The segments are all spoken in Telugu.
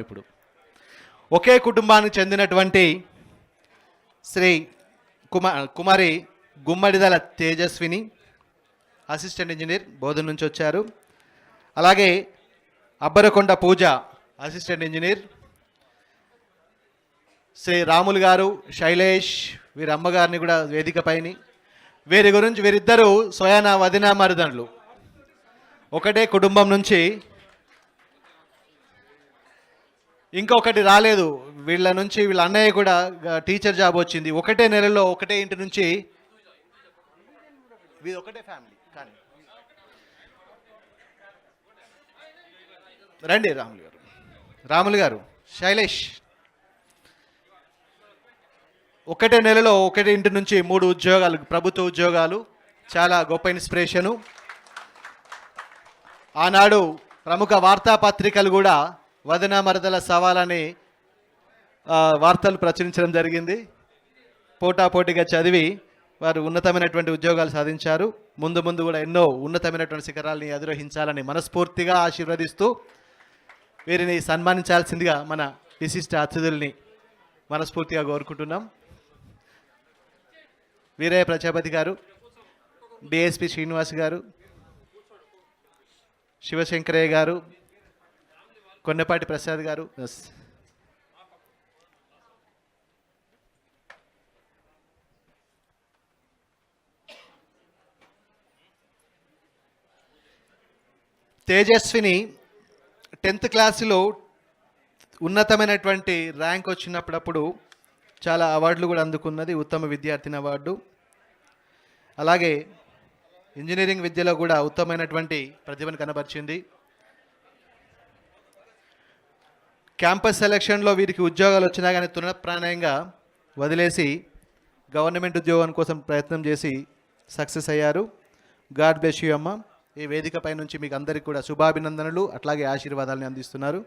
ఇప్పుడు. ఒకే కుటుంబానికి చెందినటువంటి శ్రీ కుమార్ కుమారి గుమ్మడిదల తేజస్విని అసిస్టెంట్ ఇంజనీర్ బోధన నుంచి వచ్చారు. అలాగే అబ్బరకొండ పూజ అసిస్టెంట్ ఇంజనీర్ శ్రీ రాములు గారు శైలేష్ వీరి అమ్మగారిని కూడా వేదికపైని వీరి గురించి వీరిద్దరూ స్వయాన వదిన మరుదనులు. ఒకటే కుటుంబం నుంచి ఇంకొకటి రాలేదు. వీళ్ళ నుంచి వీళ్ళ అన్నయ్య కూడా టీచర్ జాబ్ వచ్చింది. ఒకటే నెలలో ఒకటే ఇంటి నుంచి వీది ఒకటే ఫ్యామిలీ కానీ. రండి రాములు గారు. రాములు గారు శైలేష్. ఒకటే నెలలో ఒకటే ఇంటి నుంచి మూడు ఉద్యోగాలు ప్రభుత్వ ఉద్యోగాలు చాలా గొప్ప ఇన్స్పిరేషను. ఆనాడు ప్రముఖ వార్తాపత్రికలు కూడా వదన మరదల సవాలని వార్తలు ప్రచురించడం జరిగింది. పోటాపోటీగా చదివి వారు ఉన్నతమైనటువంటి ఉద్యోగాలు సాధించారు. ముందు ముందు కూడా ఎన్నో ఉన్నతమైనటువంటి శిఖరాలని అధిరోహించాలని మనస్ఫూర్తిగా ఆశీర్వదిస్తూ వీరిని సన్మానించాల్సిందిగా మన విశిష్ట అతిథుల్ని మనస్ఫూర్తిగా కోరుకుంటున్నాం. వీరయ్య ప్రజాపతి గారు డిఎస్పి శ్రీనివాస్ గారు శివశంకరయ్య గారు కొన్నపాటి ప్రసాద్ గారు. తేజస్విని టెన్త్ క్లాసులో ఉన్నతమైనటువంటి ర్యాంక్ వచ్చినప్పుడప్పుడు చాలా అవార్డులు కూడా అందుకున్నది ఉత్తమ విద్యార్థిని అవార్డు. అలాగే ఇంజనీరింగ్ విద్యలో కూడా ఉత్తమమైనటువంటి ప్రతిభను కనబరిచింది. క్యాంపస్ సెలక్షన్లో వీరికి ఉద్యోగాలు వచ్చినా కానీ తృణప్రాణయంగా వదిలేసి గవర్నమెంట్ ఉద్యోగం కోసం ప్రయత్నం చేసి సక్సెస్ అయ్యారు. గాడ్ బ్లెస్ యూ అమ్మ. ఈ వేదికపై నుంచి మీకు అందరికీ కూడా శుభాభినందనలు అట్లాగే ఆశీర్వాదాలని అందిస్తున్నారు.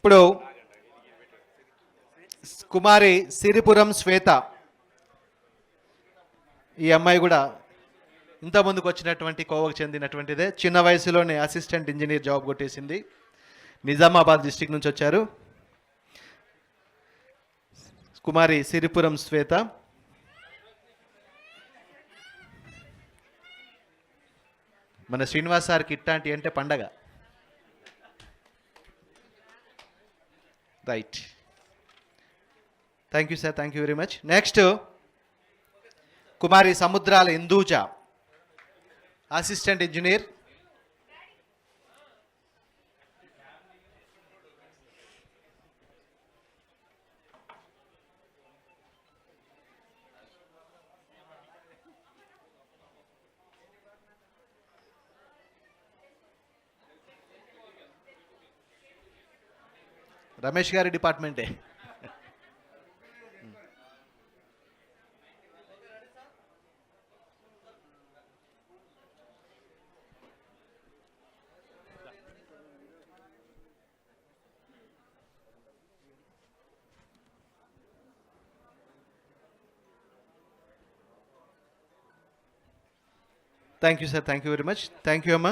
ఇప్పుడు కుమారి సిరిపురం శ్వేత. ఈ అమ్మాయి కూడా ఇంత ముందుకు వచ్చినటువంటి కోవకు చెందినటువంటిదే. చిన్న వయసులోనే అసిస్టెంట్ ఇంజనీర్ జాబ్ కొట్టేసింది. నిజామాబాద్ డిస్టిక్ నుంచి వచ్చారు. కుమారి సిరిపురం శ్వేత. మన శ్రీనివాస్ సార్కి ఇట్లాంటి అంటే పండగ. Right. Thank you sir thank you very much next Kumari Samudrala Induja assistant engineer Ramesh గారి డిపార్ట్మెంటే. Thank you sir thank you very much thank you అమ్మ.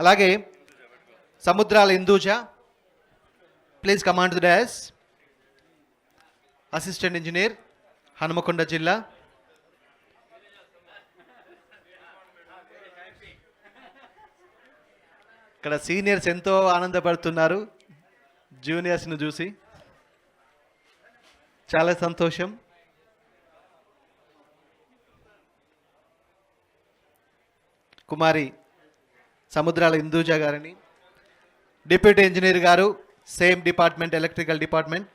అలాగే Samudrala Induja please come on to dais assistant engineer Hanumakonda జిల్లా. ఇక్కడ సీనియర్స్ ఎంతో ఆనందపడుతున్నారు. జూనియర్స్ను చూసి. చాలా సంతోషం. కుమారి సముద్రాల ఇందూజ గారిని. డిప్యూటీ ఇంజనీర్ గారు సేమ్ డిపార్ట్మెంట్ ఎలక్ట్రికల్ డిపార్ట్మెంట్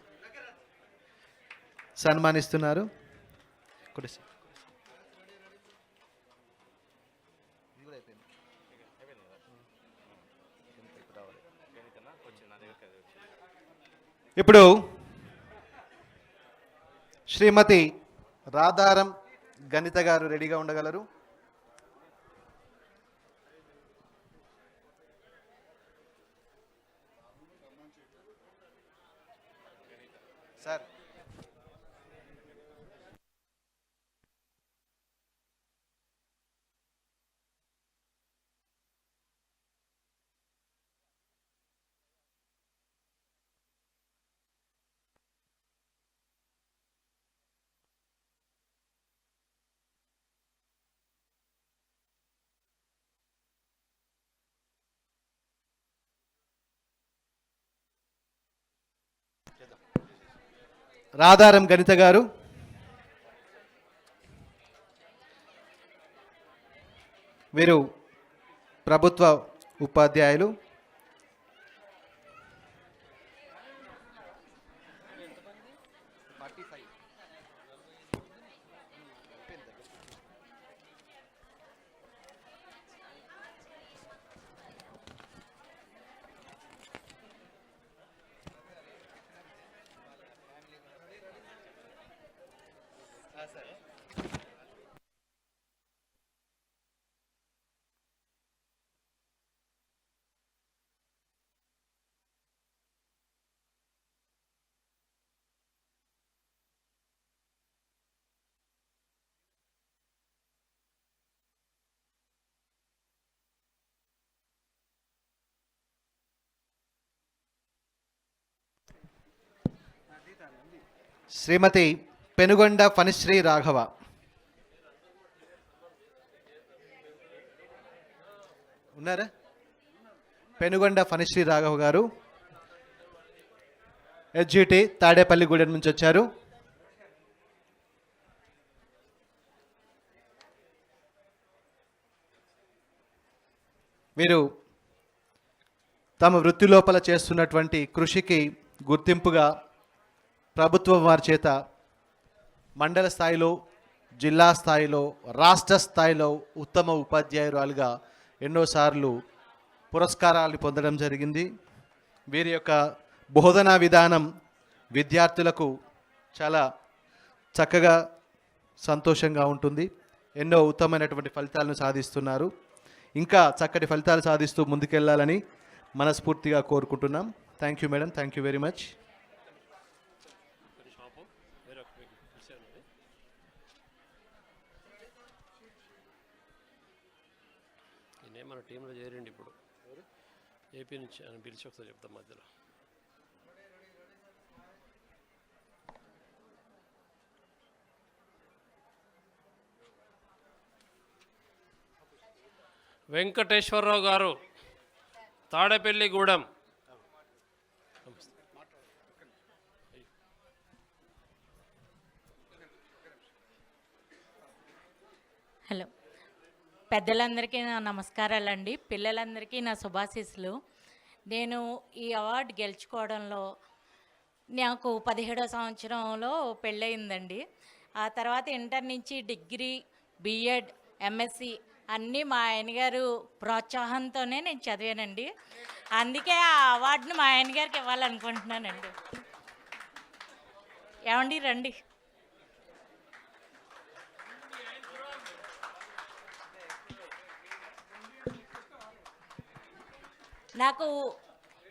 సన్మానిస్తున్నారు. ఇప్పుడు శ్రీమతి రాధారం గణిత గారు రెడీగా ఉండగలరు సార్ రాధారం గణిత గారు. వీరు ప్రభుత్వ ఉపాధ్యాయులు. శ్రీమతి పెనుగొండ ఫణిశ్రీ రాఘవ. ఉన్నారా? పెనుగొండ ఫణిశ్రీ రాఘవ గారు. ఎస్జిటి తాడేపల్లిగూడెం నుంచి వచ్చారు. వీరు తమ వృత్తి లోపల చేస్తున్నటువంటి కృషికి గుర్తింపుగా ప్రభుత్వం వారి చేత మండల స్థాయిలో జిల్లా స్థాయిలో రాష్ట్ర స్థాయిలో ఉత్తమ ఉపాధ్యాయురాలుగా ఎన్నోసార్లు పురస్కారాలు పొందడం జరిగింది. వీరి యొక్క బోధనా విధానం విద్యార్థులకు చాలా చక్కగా సంతోషంగా ఉంటుంది. ఎన్నో ఉత్తమమైనటువంటి ఫలితాలను సాధిస్తున్నారు. ఇంకా చక్కటి ఫలితాలు సాధిస్తూ ముందుకెళ్ళాలని మనస్ఫూర్తిగా కోరుకుంటున్నాం. Thank you madam thank you very much ఈయన మన టీంలో చేరండి ఇప్పుడు. ఏపీ నుంచి ఆయన పిలిచి ఒకసారి చెప్తాం మధ్యలో. వెంకటేశ్వరరావు గారు తాడేపల్లిగూడెం హలో. పెద్దలందరికీ నా నమస్కారాలండి. పిల్లలందరికీ నా శుభాశీస్సులు. నేను ఈ అవార్డు గెలుచుకోవడంలో నాకు పదిహేడో సంవత్సరంలో పెళ్ళయిందండి. ఆ తర్వాత ఇంటర్ నుంచి డిగ్రీ బిఎడ్ ఎంఎస్సి అన్నీ మా ఆయనగారు ప్రోత్సాహంతోనే నేను చదివానండి. అందుకే ఆ అవార్డుని మా ఆయనగారికి ఇవ్వాలనుకుంటున్నానండి. ఏమండి రండి. నాకు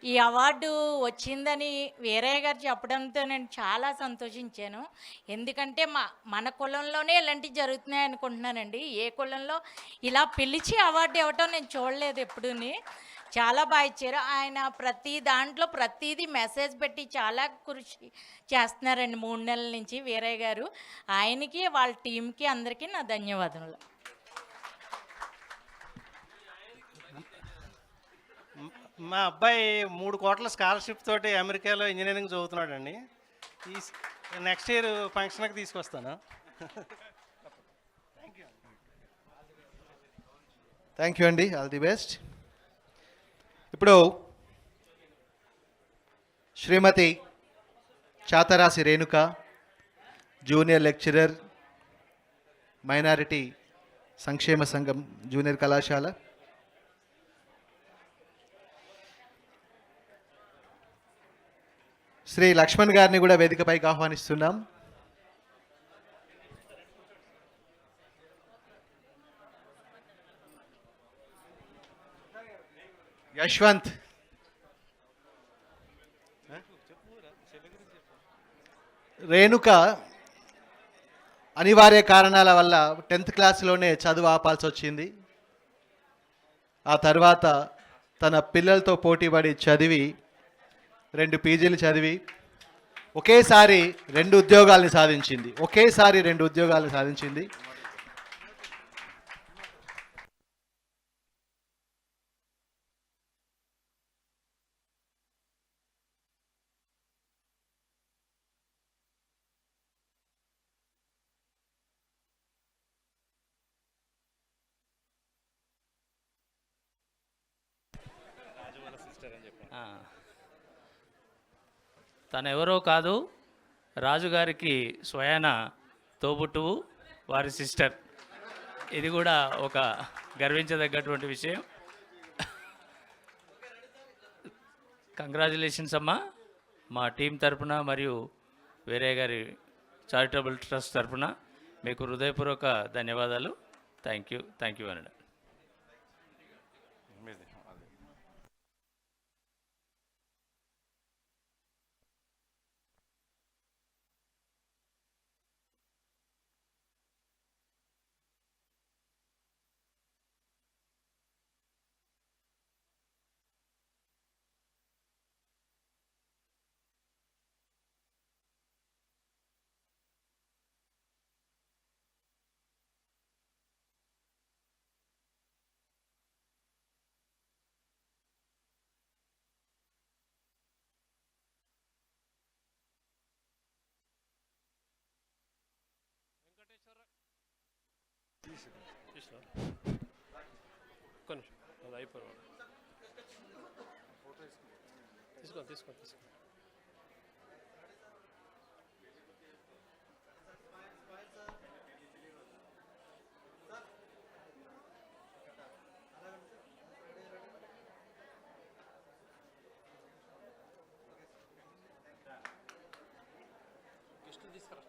ఈ అవార్డు వచ్చిందని వేరే గారు చెప్పడంతో నేను చాలా సంతోషించాను. ఎందుకంటే మా మన కులంలోనే ఇలాంటివి జరుగుతున్నాయి అనుకుంటున్నానండి. ఏ కులంలో ఇలా పిలిచి అవార్డు ఇవ్వటం నేను చూడలేదు ఎప్పుడూని. చాలా బాగా ఇచ్చారు. ఆయన ప్రతి దాంట్లో ప్రతిదీ మెసేజ్ పెట్టి చాలా కృషి చేస్తున్నారండి. మూడు నెలల నుంచి వీరయ్య గారు. ఆయనకి వాళ్ళ టీంకి అందరికీ నా ధన్యవాదములు. మా అబ్బాయి మూడు కోట్ల స్కాలర్షిప్ తోటి అమెరికాలో ఇంజనీరింగ్ చదువుతున్నాడండి. ఈ నెక్స్ట్ ఇయర్ ఫంక్షన్కి తీసుకొస్తాను. థ్యాంక్ యూ అండి. ఆల్ ది బెస్ట్ ఇప్పుడు Shrimati Chatarasi Renuka junior lecturer minority సంక్షేమ సంఘం జూనియర్ కళాశాల. శ్రీ లక్ష్మణ్ గారిని కూడా వేదికపైకి ఆహ్వానిస్తున్నాం. యశ్వంత్. రేణుక అనివార్య కారణాల వల్ల టెన్త్ క్లాస్లోనే చదువు ఆపాల్సి వచ్చింది. ఆ తర్వాత తన పిల్లలతో పోటీపడి చదివి రెండు పీజీలు చదివి ఒకేసారి రెండు ఉద్యోగాల్ని సాధించింది. ఒకేసారి రెండు ఉద్యోగాలను సాధించింది. తను తనెవరో కాదు రాజుగారికి స్వయాన తోబుట్టువు వారి సిస్టర్. ఇది కూడా ఒక గర్వించదగ్గటువంటి విషయం. కంగ్రాచులేషన్స్ అమ్మా. మా టీం తరపున మరియు వేరే గారి చారిటబుల్ ట్రస్ట్ తరపున మీకు హృదయపూర్వక ధన్యవాదాలు. Thank you. థ్యాంక్ యూ అనడం తీసుకో ఒక్క నిమిషం అది అయిపోయి తీసుకో తీసుకో తీసుకో గెస్ట్ తీసుకురా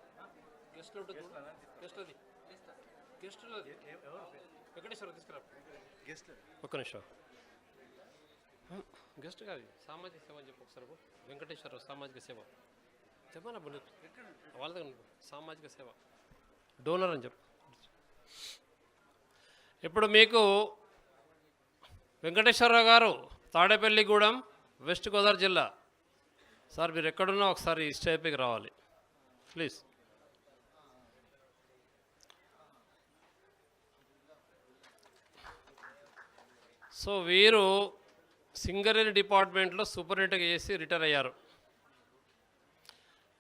గెస్ట్ ఉంటుంది గెస్ట్ అది గెస్టులు వెంకటేశ్వర తీసుకురా. ఒక్క నిమిషం. గెస్ట్ కాదు సామాజిక సేవ అని చెప్పు ఒకసారి. వెంకటేశ్వర సామాజిక సేవ. చెప్పనా వాళ్ళ దగ్గర. సామాజిక సేవ. డోనర్ అని చెప్పు. ఇప్పుడు మీకు వెంకటేశ్వరరావు గారు తాడేపల్లిగూడెం వెస్ట్ గోదావరి జిల్లా. సార్ మీరు ఎక్కడున్నా ఒకసారి ఈ స్టేప్కి రావాలి. ప్లీజ్. సో వీరు సింగరేణి డిపార్ట్మెంట్లో సూపరింటెండెంట్ చేసి రిటైర్ అయ్యారు.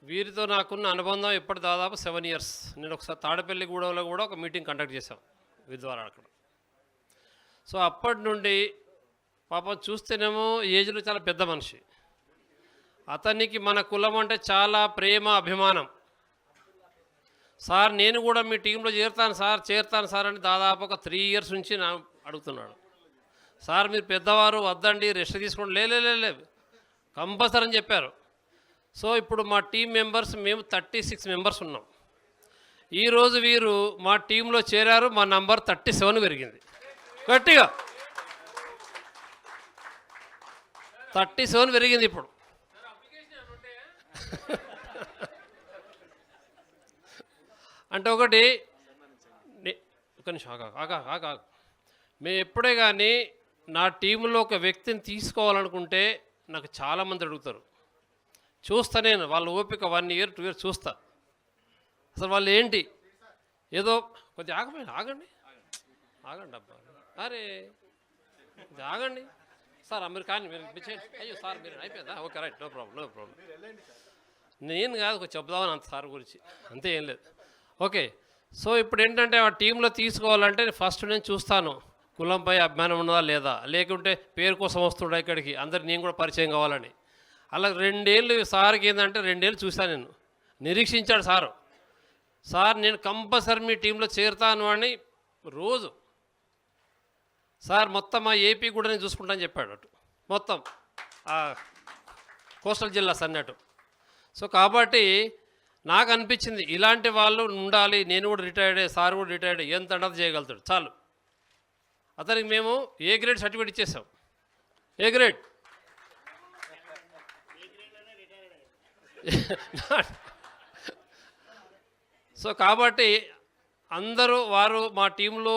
వీరితో నాకున్న అనుబంధం ఇప్పటి దాదాపు సెవెన్ ఇయర్స్. నేను ఒకసారి తాడపల్లిగూడెంలో కూడా ఒక మీటింగ్ కండక్ట్ చేశాం వీరి ద్వారా అక్కడ. సో అప్పటి నుండి పాపం చూస్తేనేమో ఏజ్లో చాలా పెద్ద మనిషి. అతనికి మన కులం అంటే చాలా ప్రేమ అభిమానం. సార్ నేను కూడా మీ టీంలో చేరుతాను సార్ చేరుతాను సార్ అని దాదాపు ఒక త్రీ ఇయర్స్ నుంచి నా అడుగుతున్నాడు. సార్ మీరు పెద్దవారు వద్దండి రెస్ట్ తీసుకోండి. లేలే కంపల్సరీ అని చెప్పారు. సో ఇప్పుడు మా టీం మెంబర్స్ మేము థర్టీ సిక్స్ మెంబర్స్ ఉన్నాం. ఈరోజు వీరు మా టీంలో చేరారు మా నంబర్ థర్టీ సెవెన్ పెరిగింది. గట్టిగా. థర్టీ సెవెన్ పెరిగింది ఇప్పుడు. అంటే ఒకటి ఒక నిమిషం ఆగా ఆగా ఆగా. మేము ఎప్పుడే కానీ నా టీంలో ఒక వ్యక్తిని తీసుకోవాలనుకుంటే నాకు చాలామంది అడుగుతారు. చూస్తా నేను వాళ్ళ ఓపిక వన్ ఇయర్ టూ ఇయర్ చూస్తా. అసలు వాళ్ళు ఏంటి? ఏదో కొంచెం ఆగమని ఆగండి. ఆగండి అబ్బా. అరే కొద్దిగా ఆగండి. సార్ మీరు కానీ మీరు అయ్యో సార్ మీరు అయిపోయిందా? Okay right no problem no problem. నేను కాదు కొంచెం చెప్దామని అంత సార్ గురించి. అంతే ఏం లేదు. ఓకే. సో ఇప్పుడు ఏంటంటే ఆ టీంలో తీసుకోవాలంటే ఫస్ట్ నేను చూస్తాను. కులంపై అభిమానం ఉన్నదా లేదా? లేకుంటే పేరు కోసం వస్తుండే ఇక్కడికి? అందరు నేను కూడా పరిచయం కావాలని. అలా రెండేళ్ళు సార్కి ఏంటంటే రెండేళ్ళు చూశాను నేను. నిరీక్షించాడు సారు. సార్ నేను కంపల్సరీ మీ టీంలో చేరుతాను అని రోజు. సార్ మొత్తం ఆ ఏపీ కూడా నేను చూసుకుంటాను చెప్పాడు అటు. మొత్తం. కోస్టల్ జిల్లాస్ అన్నట్టు సో కాబట్టి నాకు అనిపించింది ఇలాంటి వాళ్ళు ఉండాలి. నేను కూడా రిటైర్డ్ సార్ కూడా రిటైర్డ్ ఎంత అంటే చేయగలుగుతాడు? చాలు. అతనికి మేము ఏ గ్రేడ్ సర్టిఫికేట్ ఇచ్చేసాం? A grade? సో కాబట్టి అందరూ వారు మా టీంలో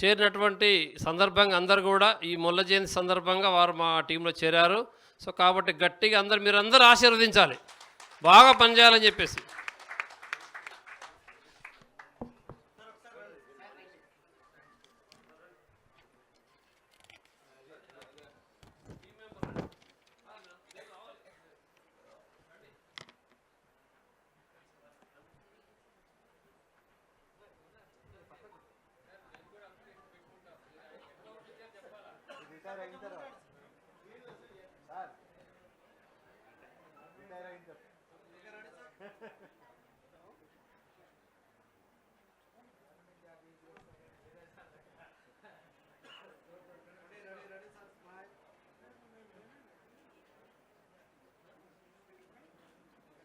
చేరినటువంటి సందర్భంగా అందరు కూడా ఈ మొల్ల జయంతి సందర్భంగా వారు మా టీంలో చేరారు. సో కాబట్టి గట్టిగా అందరు మీరు అందరూ ఆశీర్వదించాలి. బాగా పనిచేయాలని చెప్పేసి.